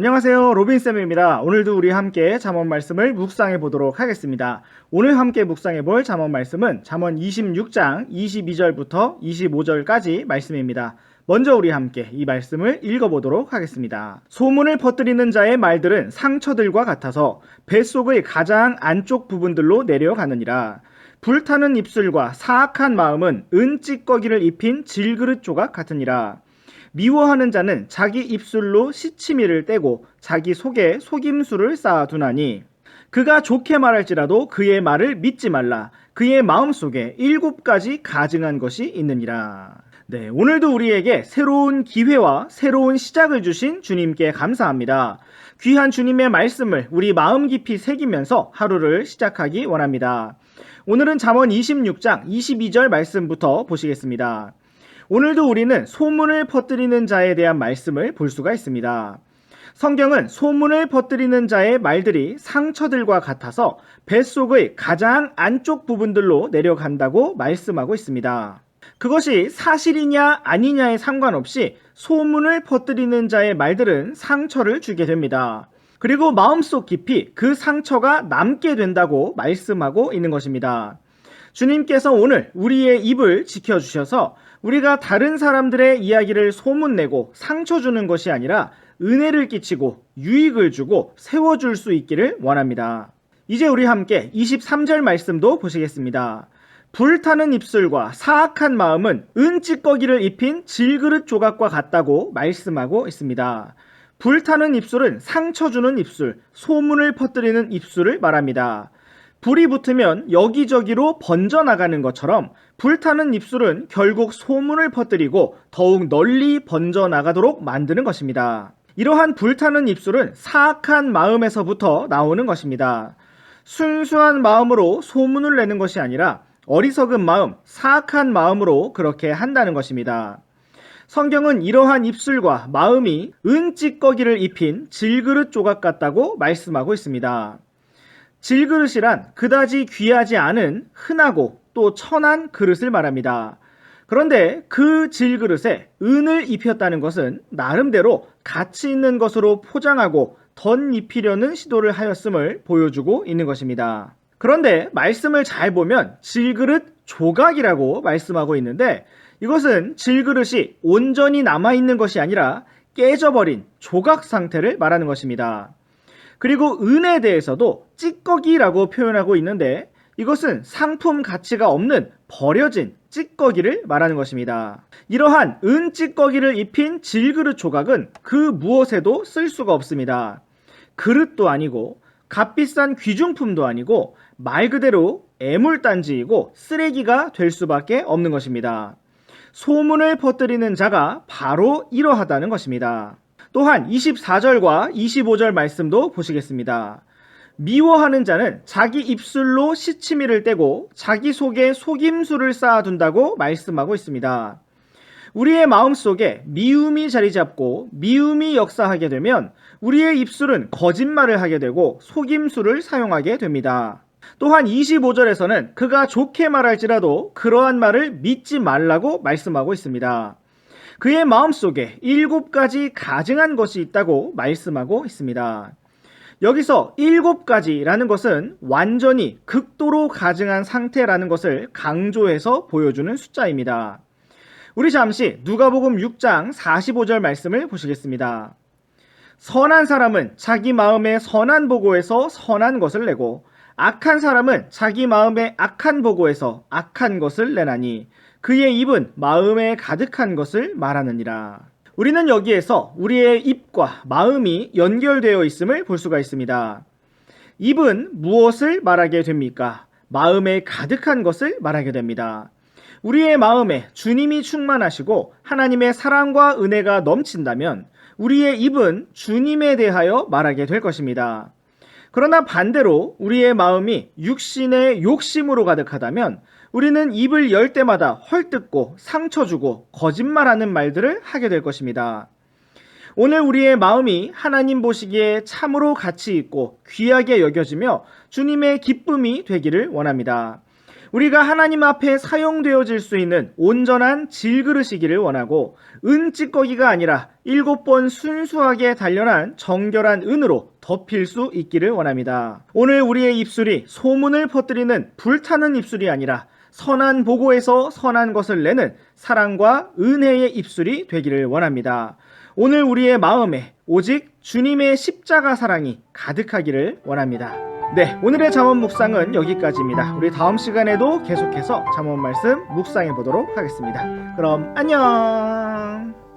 안녕하세요. 로빈쌤입니다. 오늘도 우리 함께 잠언 말씀을 묵상해 보도록 하겠습니다. 오늘 함께 묵상해 볼 잠언 말씀은 잠언 26장 22절부터 25절까지 말씀입니다. 먼저 우리 함께 이 말씀을 읽어보도록 하겠습니다. 소문을 퍼뜨리는 자의 말들은 상처들과 같아서 뱃속의 가장 안쪽 부분들로 내려가느니라. 불타는 입술과 사악한 마음은 은찌꺼기를 입힌 질그릇 조각 같으니라. 미워하는 자는 자기 입술로 시치미를 떼고 자기 속에 속임수를 쌓아두나니 그가 좋게 말할지라도 그의 말을 믿지 말라. 그의 마음속에 일곱 가지 가증한 것이 있느니라. 네, 오늘도 우리에게 새로운 기회와 새로운 시작을 주신 주님께 감사합니다. 귀한 주님의 말씀을 우리 마음 깊이 새기면서 하루를 시작하기 원합니다. 오늘은 잠언 26장 22절 말씀부터 보시겠습니다. 오늘도 우리는 소문을 퍼뜨리는 자에 대한 말씀을 볼 수가 있습니다. 성경은 소문을 퍼뜨리는 자의 말들이 상처들과 같아서 뱃속의 가장 안쪽 부분들로 내려간다고 말씀하고 있습니다. 그것이 사실이냐 아니냐에 상관없이 소문을 퍼뜨리는 자의 말들은 상처를 주게 됩니다. 그리고 마음속 깊이 그 상처가 남게 된다고 말씀하고 있는 것입니다. 주님께서 오늘 우리의 입을 지켜주셔서 우리가 다른 사람들의 이야기를 소문내고 상처 주는 것이 아니라 은혜를 끼치고 유익을 주고 세워줄 수 있기를 원합니다. 이제 우리 함께 23절 말씀도 보시겠습니다. 불타는 입술과 사악한 마음은 은찌꺼기를 입힌 질그릇 조각과 같다고 말씀하고 있습니다. 불타는 입술은 상처 주는 입술, 소문을 퍼뜨리는 입술을 말합니다. 불이 붙으면 여기저기로 번져나가는 것처럼 불타는 입술은 결국 소문을 퍼뜨리고 더욱 널리 번져나가도록 만드는 것입니다. 이러한 불타는 입술은 사악한 마음에서부터 나오는 것입니다. 순수한 마음으로 소문을 내는 것이 아니라 어리석은 마음, 사악한 마음으로 그렇게 한다는 것입니다. 성경은 이러한 입술과 마음이 은찌꺼기를 입힌 질그릇 조각 같다고 말씀하고 있습니다. 질그릇이란 그다지 귀하지 않은 흔하고 또 천한 그릇을 말합니다. 그런데 그 질그릇에 은을 입혔다는 것은 나름대로 가치 있는 것으로 포장하고 덧입히려는 시도를 하였음을 보여주고 있는 것입니다. 그런데 말씀을 잘 보면 질그릇 조각이라고 말씀하고 있는데 이것은 질그릇이 온전히 남아있는 것이 아니라 깨져버린 조각 상태를 말하는 것입니다. 그리고 은에 대해서도 찌꺼기라고 표현하고 있는데 이것은 상품 가치가 없는 버려진 찌꺼기를 말하는 것입니다. 이러한 은 찌꺼기를 입힌 질그릇 조각은 그 무엇에도 쓸 수가 없습니다. 그릇도 아니고 값비싼 귀중품도 아니고 말 그대로 애물단지이고 쓰레기가 될 수밖에 없는 것입니다. 소문을 퍼뜨리는 자가 바로 이러하다는 것입니다. 또한 24절과 25절 말씀도 보시겠습니다. 미워하는 자는 자기 입술로 시치미를 떼고 자기 속에 속임수를 쌓아둔다고 말씀하고 있습니다. 우리의 마음 속에 미움이 자리 잡고 미움이 역사하게 되면 우리의 입술은 거짓말을 하게 되고 속임수를 사용하게 됩니다. 또한 25절에서는 그가 좋게 말할지라도 그러한 말을 믿지 말라고 말씀하고 있습니다. 그의 마음속에 일곱 가지 가증한 것이 있다고 말씀하고 있습니다. 여기서 일곱 가지라는 것은 완전히 극도로 가증한 상태라는 것을 강조해서 보여주는 숫자입니다. 우리 잠시 누가복음 6장 45절 말씀을 보시겠습니다. 선한 사람은 자기 마음에 선한 보고에서 선한 것을 내고 악한 사람은 자기 마음에 악한 보고에서 악한 것을 내나니 그의 입은 마음에 가득한 것을 말하느니라. 우리는 여기에서 우리의 입과 마음이 연결되어 있음을 볼 수가 있습니다. 입은 무엇을 말하게 됩니까? 마음에 가득한 것을 말하게 됩니다. 우리의 마음에 주님이 충만하시고 하나님의 사랑과 은혜가 넘친다면 우리의 입은 주님에 대하여 말하게 될 것입니다. 그러나 반대로 우리의 마음이 육신의 욕심으로 가득하다면 우리는 입을 열 때마다 헐뜯고 상처 주고 거짓말하는 말들을 하게 될 것입니다. 오늘 우리의 마음이 하나님 보시기에 참으로 가치 있고 귀하게 여겨지며 주님의 기쁨이 되기를 원합니다. 우리가 하나님 앞에 사용되어질 수 있는 온전한 질그릇이기를 원하고 은찌꺼기가 아니라 일곱 번 순수하게 단련한 정결한 은으로 덮일 수 있기를 원합니다. 오늘 우리의 입술이 소문을 퍼뜨리는 불타는 입술이 아니라 선한 보고에서 선한 것을 내는 사랑과 은혜의 입술이 되기를 원합니다. 오늘 우리의 마음에 오직 주님의 십자가 사랑이 가득하기를 원합니다. 네, 오늘의 잠언 묵상은 여기까지입니다. 우리 다음 시간에도 계속해서 잠언 말씀 묵상해 보도록 하겠습니다. 그럼 안녕!